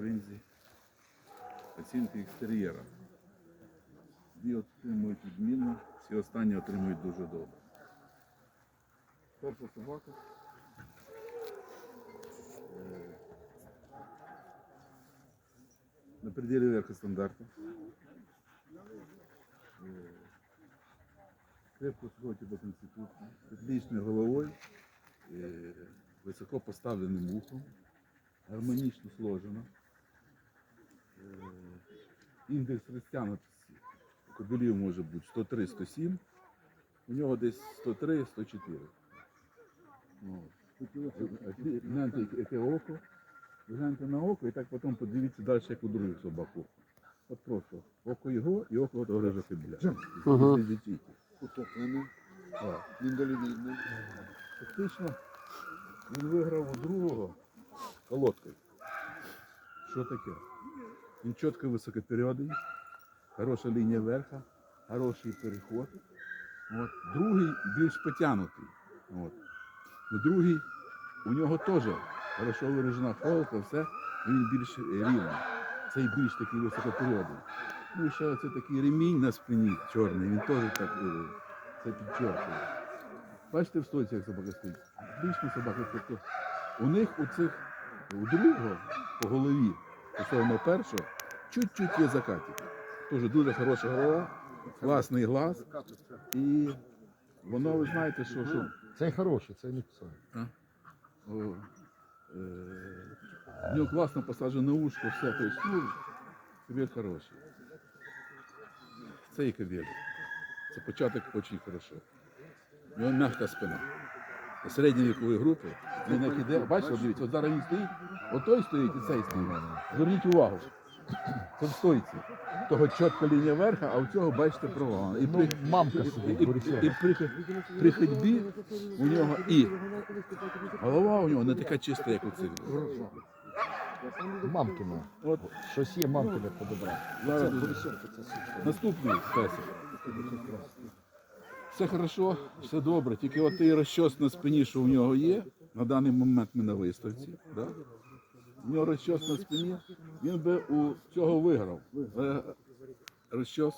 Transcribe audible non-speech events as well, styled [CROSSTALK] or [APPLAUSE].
бринзі. Оцінки екстер'єра. Дві отримують відмінно, всі останні отримують дуже добре. Перша собака. Е, На пределе верха стандарта. Е, Крепко сходить до Конституції, з отличною головою, е, високо поставленим ухом, гармонічно сложено. Е, Індекс розтягнутості кобилів може бути 103-107, у нього десь 103-104. Ну, Гляньте, яке- око, гляньте на око і так потім подивіться далі, як у других собак око. От просто око його і око того рижа. Утоплений, Так. міндалевідний. Фактично він виграв у другого колодкою. Що таке? Він чітко високопередний, хороша лінія верха, хороший переход. От. Другий більш потягнутий. От. Ну, другий у нього теж хорошо виражена холка, все, він більш рівний. Цей більш такий високопередний. Ну і ще оце такий ремінь на спині чорний, він теж так е, це підчеркує. Бачите в стойці, як собака стоїть? Отлична собака. Тобто у них у цих, у другого по голові, особливо першого, чуть-чуть є закатик. Теж дуже хороша голова, класний глаз. І воно, ви знаєте, що, що Цей хороший, цей не писав. о, е, в нього класно посаджене ушко, все. Тобто, ну, кабель хороший. Це і кабель. Це початок дуже хорошо. У нього м'яка спина. Середньої вікової групи він як іде, бачите, дивіться, от зараз він стоїть, отой стоїть і цей стоїть. Зверніть увагу. [CLEARS THROAT] Це в стойці. Того чітка лінія верха, а у цього, бачите, провал. І при, Ну, мамка і, і, Борисова. і при, при ходьбі у нього і голова у нього не така чиста, як у цих. Мамкина. От Щось є мамкина подобрати. зараз наступний песик. Все хорошо, все добре. Тільки от той розчос на спині, що у нього є, на даний момент ми на виставці. Да? У нього розчос на спині, він би у цього виграв. Але розчос